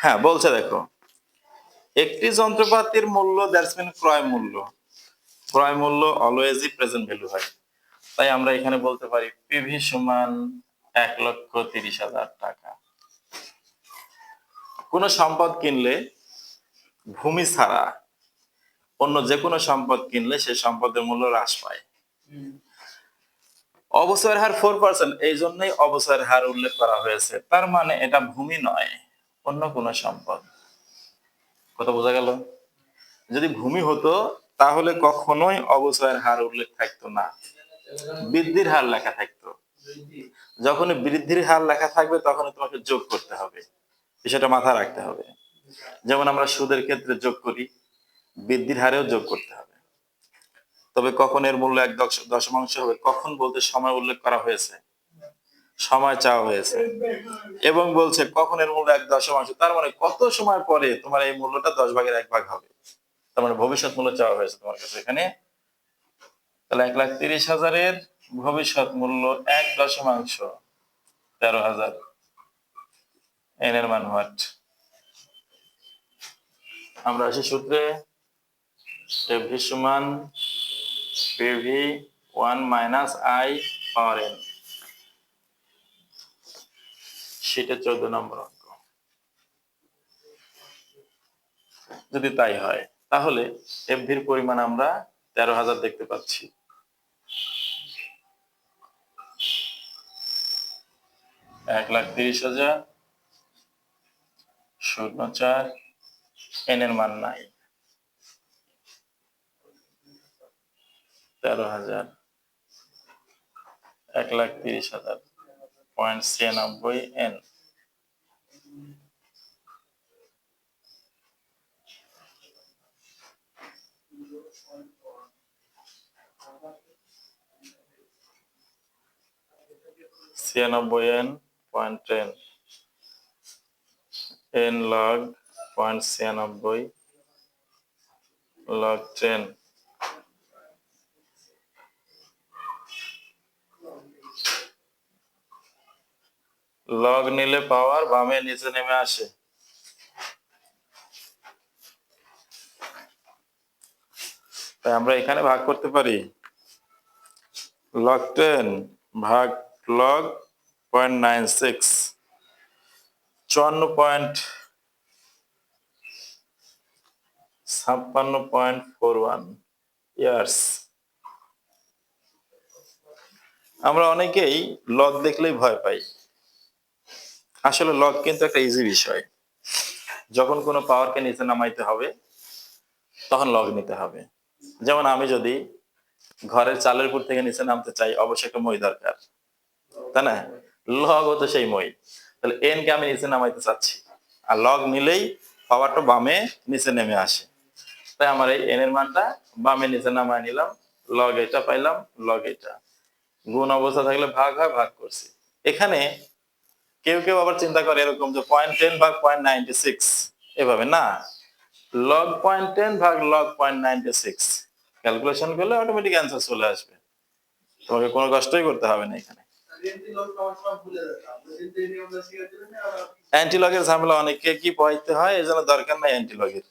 হ্যাঁ বলছে দেখো। একটি যন্ত্রপাতির মূল্য দ্যাটস মিন ক্রয় মূল্য। ক্রয় মূল্য অলওয়েজই প্রেজেন্ট ভ্যালু হয়। তাই আমরা এখানে বলতে পারি পিভি সমান এক লক্ষ তিরিশ হাজার টাকা। কোন সম্পদ কিনলে ভূমি ছাড়া অন্য যে কোনো সম্পদ কিনলে সেই সম্পদের মূল্য হ্রাস পায়। অবসর হার ফোর পার্সেন্ট এই জন্যই অবসর হার উল্লেখ করা হয়েছে। তার মানে এটা ভূমি নয়। অন্য কোন সম্পদ। কথা বোঝা গেল? যদি ভূমি হতো, তাহলে কখনোই অবসরের হার উল্লেখ থাকতো না। বৃদ্ধির হার লেখা থাকতো। যখন বৃদ্ধির হার লেখা থাকবে তখন তোমাকে যোগ করতে হবে। বিষয়টা মাথায় রাখতে হবে। যেমন আমরা সুদের ক্ষেত্রে যোগ করি, বৃদ্ধির হারেও যোগ করতে হবে। তবে কখন এর মূল্য এক দশ- দশমাংশ হবে, কখন বলতে সময় উল্লেখ করা হয়েছে? সময় চাওয়া হয়েছে। এবং বলছে, কখন এর মূল্য এক দশমাংশ তার মানে কত সময় পরে তোমার এই মূল্যটা দশ ভাগের এক ভাগ হবে। তার মানে ভবিষ্যৎ মূল্য চাওয়া হয়েছে তোমার কাছে এখানে। তাহলে এক লাখ তিরিশ হাজারের ভবিষ্যৎ মূল্য এক দশমাংশ, তেরো হাজার। এন এর মান হোয়াট? আমরা আসি সূত্রে। এভি সমান PV one minus I power N. সেটা চোদ্দ নম্বর অঙ্ক। যদি তাই হয়, তাহলে এফভির পরিমাণ আমরা তেরো হাজার দেখতে পাচ্ছি। এক লাখ তিরিশ হাজার, শূন্য চার এন এর মান নাই তেরো হাজার, এক লাখ তিরিশ হাজার। পয়েন্ট ছিয়ানব্বই এন ছিয়ানব্বই N point ten N log point ছিয়ানব্বই লগ টেন লগ নিলে পাওয়ার বামে নিচে নেমে আসে। তাই আমরা এখানে ভাগ করতে পারি। লগ টেন ভাগ লগ পয়েন্ট নাইন সিক্স। চুয়ান্ন পয়েন্ট ছাপ্পান্ন পয়েন্ট ফোর ওয়ান ইয়ার্স। আমরা অনেকেই লগ দেখলেই ভয় পাই। আসলে লগ কিন্তু একটা ইজি বিষয়। যখন কোনো পাওয়ারকে নিচে নামাইতে হবে, তখন লগ নিতে হবে। যেমন আমি যদি ঘরের চালের উপর থেকে নিচে নামতে চাই, অবশ্যই একটা মই দরকার। তাই না? লগ হতো সেই মই। তাহলে এন কে আমি নিচে নামাইতে চাচ্ছি। আর লগ নিলেই পাওয়ারটা বামে নিচে নেমে আসে। তাই আমার এই এন এর মানটা বামে নিচে নামায় নিলাম লগ এটা পাইলাম লগ এটা। গুণ অবস্থা থাকলে ভাগ হয়, ভাগ করছি। এখানে কেউ কেউ আবার চিন্তা করে এরকম যে পয়েন্ট টেন ভাগ পয়েন্ট নাইনটি সিক্স এভাবে না? লগ পয়েন্ট টেন ভাগ log point ninety six calculation করলে অটোমেটিক অ্যান্সার চলে আসবে। তোমাকে কোনো কষ্টই করতে হবে না এখানে। অ্যান্টিলগের ঝামেলা অনেককে কি পড়াইতে হয়? এই জন্য দরকার নাই অ্যান্টিলগের